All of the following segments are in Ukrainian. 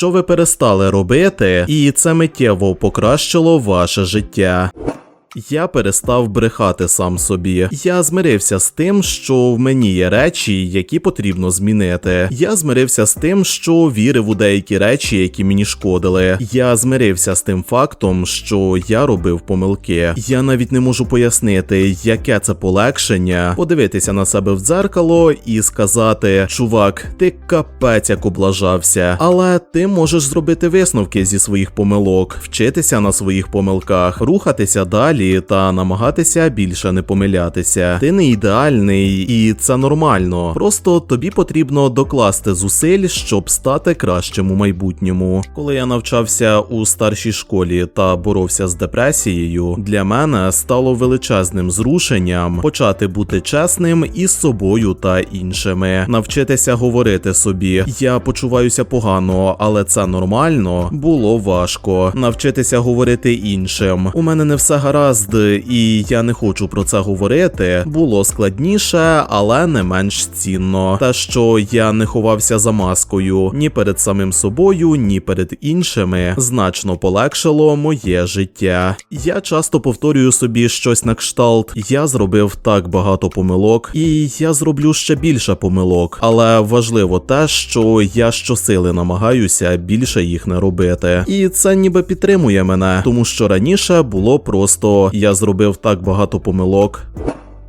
що ви перестали робити, і це миттєво покращило ваше життя. Я перестав брехати сам собі. Я змирився з тим, що в мені є речі, які потрібно змінити. Я змирився з тим, що вірив у деякі речі, які мені шкодили. Я змирився з тим фактом, що я робив помилки. Я навіть не можу пояснити, яке це полегшення, подивитися на себе в дзеркало і сказати: Чувак, ти капець як облажався. Але ти можеш зробити висновки зі своїх помилок, вчитися на своїх помилках, рухатися далі та намагатися більше не помилятися. Ти не ідеальний, і це нормально. Просто тобі потрібно докласти зусиль, щоб стати кращим у майбутньому. Коли я навчався у старшій школі та боровся з депресією, для мене стало величезним зрушенням почати бути чесним із собою та іншими, навчитися говорити собі: я почуваюся погано, але це нормально. Було важко. Навчитися говорити іншим. У мене не все гаразд, і я не хочу про це говорити. Було складніше, але не менш цінно. Те, що я не ховався за маскою ні перед самим собою, ні перед іншими, значно полегшило моє життя. Я часто повторюю собі щось на кшталт. Я зробив так багато помилок, і я зроблю ще більше помилок. Але важливо те, що я щосили намагаюся більше їх не робити. І це ніби підтримує мене, тому що раніше було просто я зробив так багато помилок.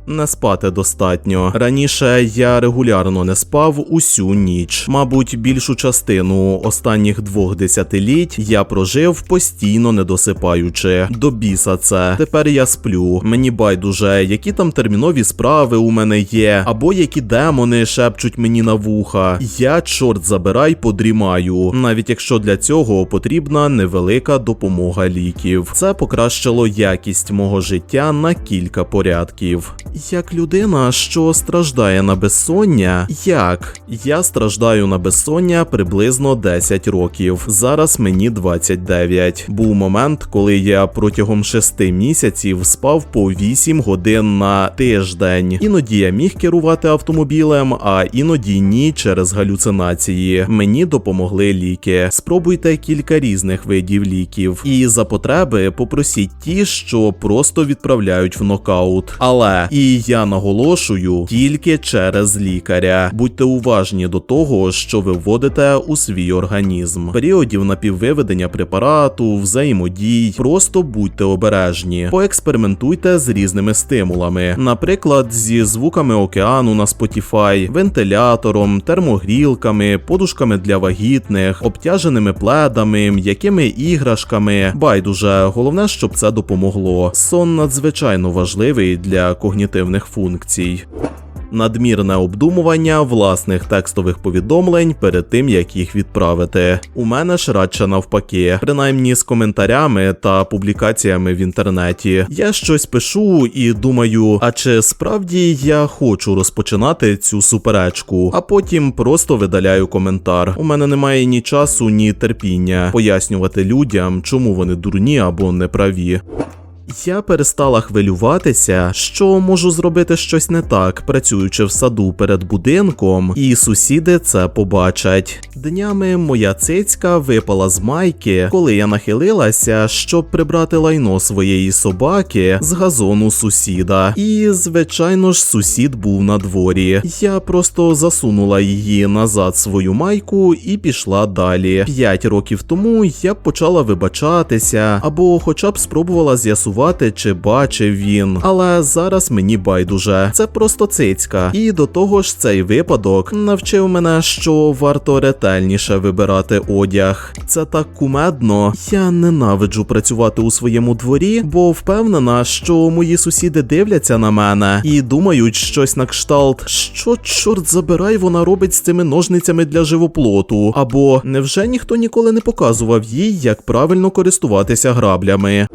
Не спати достатньо. Раніше я регулярно не спав усю ніч. Мабуть, більшу частину останніх двох десятиліть я прожив постійно не досипаючи. До біса це. Тепер я сплю. Мені байдуже, які там термінові справи у мене є, або які демони шепчуть мені на вуха. Я, чорт забирай, подрімаю, навіть якщо для цього потрібна невелика допомога ліків. Це покращило якість мого життя на кілька порядків. Як людина, що страждає на безсоння, як я страждаю на безсоння приблизно 10 років. Зараз мені 29. Був момент, коли я протягом 6 місяців спав по 8 годин на тиждень. Іноді я міг керувати автомобілем, а іноді ні через галюцинації. Мені допомогли ліки. Спробуйте кілька різних видів ліків. І за потреби попросіть ті, що просто відправляють в нокаут. Але і я наголошую тільки через лікаря. Будьте уважні до того, що ви вводите у свій організм. Періодів напіввиведення препарату, взаємодій. Просто будьте обережні, поекспериментуйте з різними стимулами, наприклад, зі звуками океану на Spotify, вентилятором, термогрілками, подушками для вагітних, обтяженими пледами, м'якими іграшками. Байдуже, головне, щоб це допомогло. Сон надзвичайно важливий для когнітивних функцій. Надмірне обдумування власних текстових повідомлень перед тим, як їх відправити. У мене ж радше навпаки, принаймні з коментарями та публікаціями в інтернеті. Я щось пишу і думаю, а чи справді я хочу розпочинати цю суперечку, а потім просто видаляю коментар. У мене немає ні часу, ні терпіння пояснювати людям, чому вони дурні або неправі. Я перестала хвилюватися, що можу зробити щось не так, працюючи в саду перед будинком, і сусіди це побачать. Днями моя цицька випала з майки, коли я нахилилася, щоб прибрати лайно своєї собаки з газону сусіда. І, звичайно ж, сусід був на дворі. Я просто засунула її назад свою майку і пішла далі. П'ять років тому я почала вибачатися або хоча б спробувала з'ясувати, чи бачив він. Але зараз мені байдуже. Це просто цицька. І до того ж, цей випадок навчив мене, що варто ретельніше вибирати одяг. Це так кумедно. Я ненавиджу працювати у своєму дворі, бо впевнена, що мої сусіди дивляться на мене і думають щось на кшталт, що чорт забирай, вона робить з цими ножницями для живоплоту. Або невже ніхто ніколи не показував їй, як правильно користуватися граблями.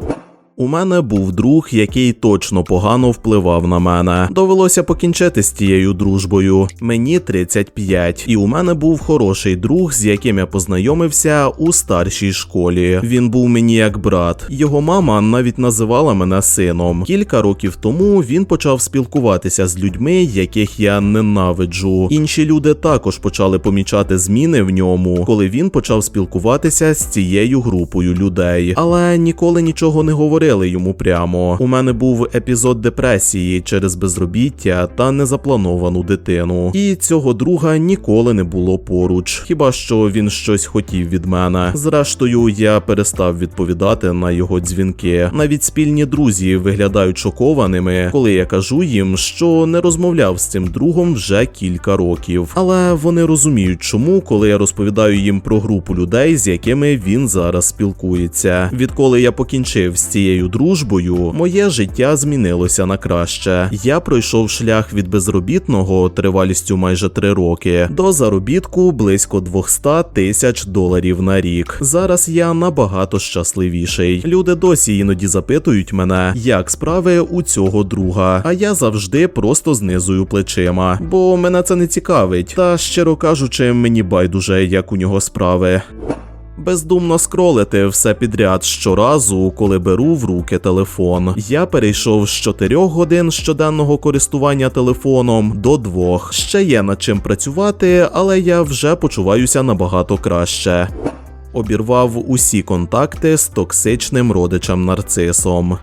У мене був друг, який точно погано впливав на мене. Довелося покінчити з тією дружбою. Мені 35, і у мене був хороший друг, з яким я познайомився у старшій школі. Він був мені як брат. Його мама навіть називала мене сином. Кілька років тому він почав спілкуватися з людьми, яких я ненавиджу. Інші люди також почали помічати зміни в ньому, коли він почав спілкуватися з цією групою людей. Але ніколи нічого не говорили йому прямо. У мене був епізод депресії через безробіття та незаплановану дитину. І цього друга ніколи не було поруч. Хіба що він щось хотів від мене. Зрештою, я перестав відповідати на його дзвінки. Навіть спільні друзі виглядають шокованими, коли я кажу їм, що не розмовляв з цим другом вже кілька років. Але вони розуміють, чому, коли я розповідаю їм про групу людей, з якими він зараз спілкується. Відколи я покінчив з цією дружбою, моє життя змінилося на краще. Я пройшов шлях від безробітного тривалістю майже три роки до заробітку близько 200 тисяч доларів на рік. Зараз я набагато щасливіший. Люди досі іноді запитують мене, як справи у цього друга. А я завжди просто знизую плечима, бо мене це не цікавить. Та щиро кажучи, мені байдуже, як у нього справи. Бездумно скролити все підряд щоразу, коли беру в руки телефон. Я перейшов з 4 годин щоденного користування телефоном до 2. Ще є над чим працювати, але я вже почуваюся набагато краще. Обірвав усі контакти з токсичним родичем нарцисом.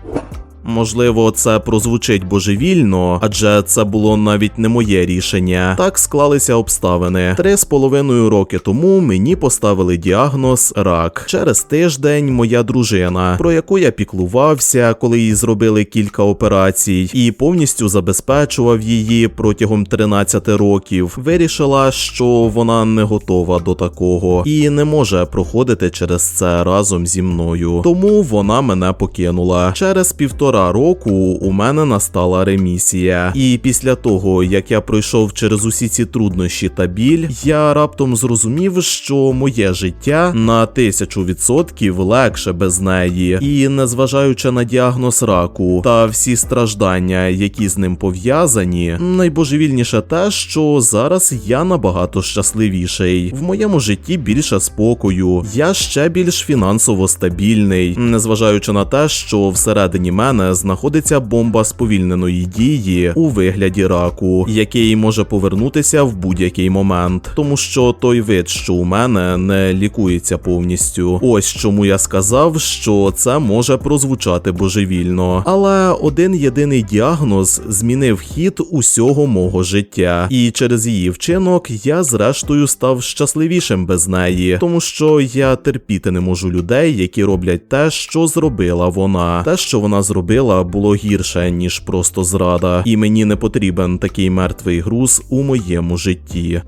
Можливо, це прозвучить божевільно, адже це було навіть не моє рішення. Так склалися обставини. Три з половиною роки тому мені поставили діагноз рак. Через тиждень моя дружина, про яку я піклувався, коли їй зробили кілька операцій, і повністю забезпечував її протягом 13 років, вирішила, що вона не готова до такого і не може проходити через це разом зі мною. Тому вона мене покинула через півтора року у мене настала ремісія. І після того, як я пройшов через усі ці труднощі та біль, я раптом зрозумів, що моє життя на тисячу відсотків легше без неї, і незважаючи на діагноз раку та всі страждання, які з ним пов'язані, найбожевільніше те, що зараз я набагато щасливіший. В моєму житті більше спокою, я ще більш фінансово стабільний, незважаючи на те, що всередині мене знаходиться бомба сповільненої дії у вигляді раку, який може повернутися в будь-який момент, тому що той вид, що у мене не лікується повністю. Ось чому я сказав, що це може прозвучати божевільно. Але один єдиний діагноз змінив хід усього мого життя, і через її вчинок я зрештою став щасливішим без неї, тому що я терпіти не можу людей, які роблять те, що зробила вона. Те, що вона зробила, було гірше ніж просто зрада, і мені не потрібен такий мертвий груз у моєму житті.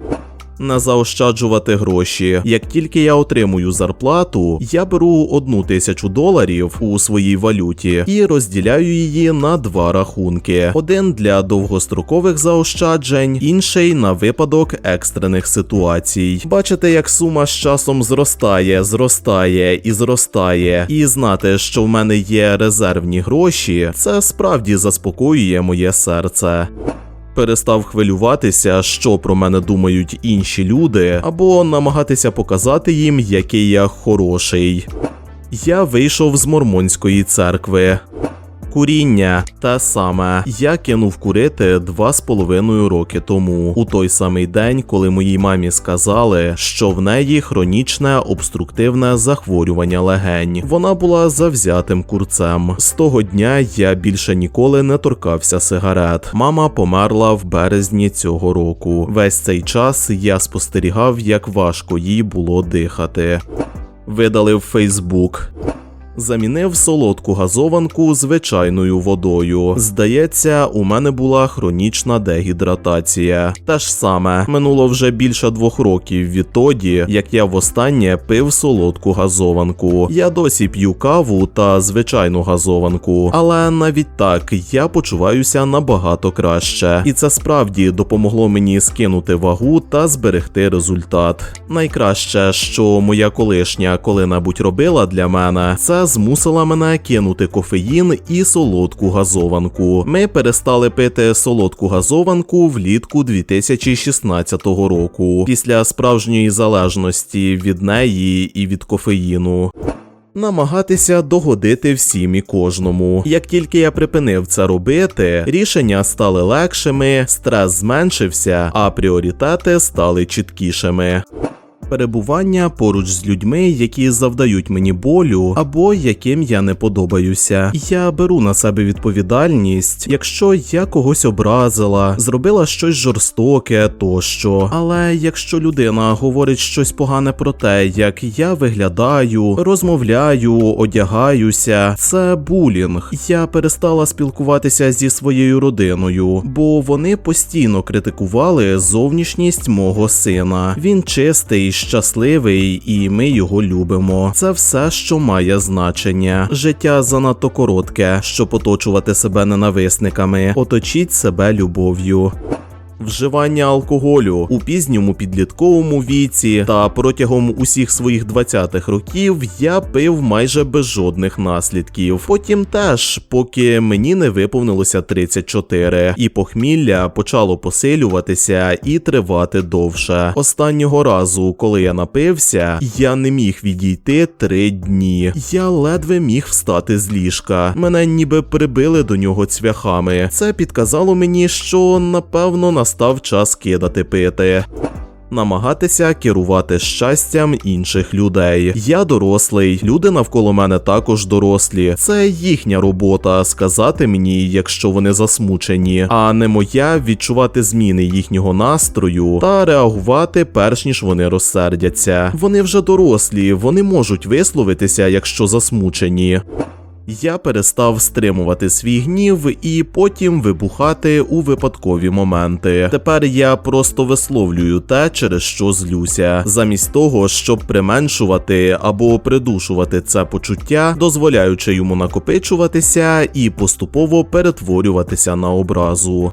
Не заощаджувати гроші. Як тільки я отримую зарплату, я беру одну тисячу доларів у своїй валюті і розділяю її на два рахунки: один для довгострокових заощаджень, інший на випадок екстрених ситуацій. Бачите, як сума з часом зростає, зростає і зростає, і знати, що в мене є резервні гроші, це справді заспокоює моє серце перестав хвилюватися, що про мене думають інші люди, або намагатися показати їм, який я хороший. Я вийшов з мормонської церкви. Куріння те саме я кинув курити два з половиною роки тому, у той самий день, коли моїй мамі сказали, що в неї хронічне обструктивне захворювання легень. Вона була завзятим курцем. З того дня я більше ніколи не торкався сигарет. Мама померла в березні цього року. Весь цей час я спостерігав, як важко їй було дихати. Видалив Фейсбук. Замінив солодку газованку звичайною водою. Здається, у мене була хронічна дегідратація. Те ж саме минуло вже більше двох років відтоді, як я востаннє пив солодку газованку. Я досі п'ю каву та звичайну газованку, але навіть так я почуваюся набагато краще, і це справді допомогло мені скинути вагу та зберегти результат. Найкраще, що моя колишня коли-небудь робила для мене, це змусила мене кинути кофеїн і солодку газованку. Ми перестали пити солодку газованку влітку 2016 року, після справжньої залежності від неї і від кофеїну. Намагатися догодити всім і кожному. Як тільки я припинив це робити, рішення стали легшими, стрес зменшився, а пріоритети стали чіткішими. Перебування поруч з людьми, які завдають мені болю, або яким я не подобаюся. Я беру на себе відповідальність, якщо я когось образила, зробила щось жорстоке тощо. Але якщо людина говорить щось погане про те, як я виглядаю, розмовляю, одягаюся, це булінг. Я перестала спілкуватися зі своєю родиною, бо вони постійно критикували зовнішність мого сина. Він чистий, щасливий, і ми його любимо. Це все, що має значення. Життя занадто коротке, щоб оточувати себе ненависниками. Оточіть себе любов'ю. Вживання алкоголю у пізньому підлітковому віці та протягом усіх своїх 20-х років я пив майже без жодних наслідків. Потім теж, поки мені не виповнилося 34, і похмілля почало посилюватися і тривати довше. Останнього разу, коли я напився, я не міг відійти три дні. Я ледве міг встати з ліжка. Мене ніби прибили до нього цвяхами. Це підказало мені, що напевно настав час кидати пити. Намагатися керувати щастям інших людей. Я дорослий, люди навколо мене також дорослі. Це їхня робота сказати мені, якщо вони засмучені, а не моя відчувати зміни їхнього настрою та реагувати перш ніж вони розсердяться. Вони вже дорослі, вони можуть висловитися, якщо засмучені. Я перестав стримувати свій гнів і потім вибухати у випадкові моменти. Тепер я просто висловлюю те, через що злюся, замість того, щоб применшувати або придушувати це почуття, дозволяючи йому накопичуватися і поступово перетворюватися на образу.